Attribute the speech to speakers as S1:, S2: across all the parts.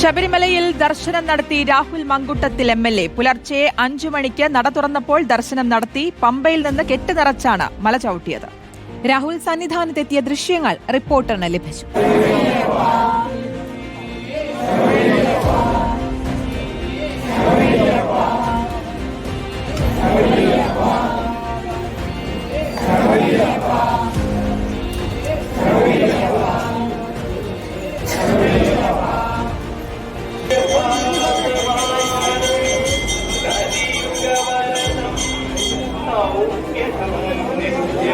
S1: ശബരിമലയിൽ ദർശനം നടത്തി Rahul Mankoottathil M L A. പുലർച്ചെ അഞ്ചു മണിക്ക് നട തുറന്നപ്പോൾ ദർശനം നടത്തി പമ്പയിൽ നിന്ന് കെട്ട് നിറച്ചാണ് മല ചവിട്ടിയത്. രാഹുൽ സന്നിധാനത്തെത്തിയ ദൃശ്യങ്ങൾ റിപ്പോർട്ടറിന് ലഭിച്ചു.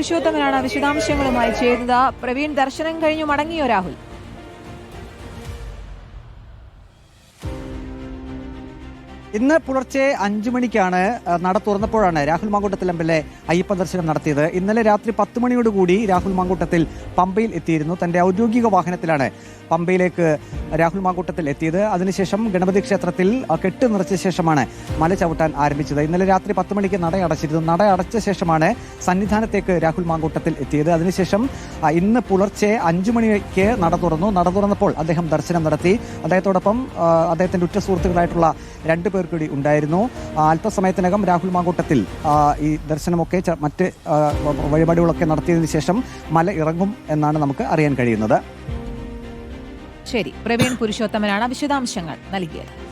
S1: പുരുഷോത്തമനാണ് വിശദാംശങ്ങളുമായി ചേരുന്നത്. പ്രവീൺ ദർശനം കഴിഞ്ഞു. മടങ്ങിയോ രാഹുൽ?
S2: ഇന്ന് പുലർച്ചെ അഞ്ചു മണിക്കാണ് നട തുറന്നപ്പോഴാണ് Rahul Mankoottathil M L A Ayyappa ദർശനം നടത്തിയത്. ഇന്നലെ രാത്രി പത്ത് മണിയോടുകൂടി രാഹുൽ മാങ്കൂട്ടത്തിൽ പമ്പയിൽ എത്തിയിരുന്നു. തന്റെ ഔദ്യോഗിക വാഹനത്തിലാണ് പമ്പയിലേക്ക് രാഹുൽ മാങ്കൂട്ടത്തിൽ എത്തിയത്. അതിനുശേഷം ഗണപതി ക്ഷേത്രത്തിൽ കെട്ട് നിറച്ച ശേഷമാണ് മല ചവിട്ടാൻ ആരംഭിച്ചത്. ഇന്നലെ രാത്രി പത്ത് മണിക്ക് നട അടച്ചിരുന്നു. നട അടച്ച ശേഷമാണ് സന്നിധാനത്തേക്ക് രാഹുൽ മാങ്കൂട്ടത്തിൽ എത്തിയത്. അതിനുശേഷം ഇന്ന് പുലർച്ചെ അഞ്ചു മണിക്ക് നട തുറന്നു. നട തുറന്നപ്പോൾ അദ്ദേഹം ദർശനം നടത്തി. അദ്ദേഹത്തോടൊപ്പം അദ്ദേഹത്തിന്റെ ഉറ്റ സുഹൃത്തുക്കളായിട്ടുള്ള രണ്ടു പേർ കൂടി ഉണ്ടായിരുന്നു. അല്പസമയത്തിനകം രാഹുൽ മാങ്കൂട്ടത്തിൽ ഈ ദർശനമൊക്കെ മറ്റ് വഴിപാടുകളൊക്കെ നടത്തിയതിനു ശേഷം മല ഇറങ്ങും എന്നാണ് നമുക്ക് അറിയാൻ കഴിയുന്നത്.
S1: ശരി. പ്രവീൺ പുരുഷോത്തമനാണ് വിശദാംശങ്ങൾ നൽകിയത്.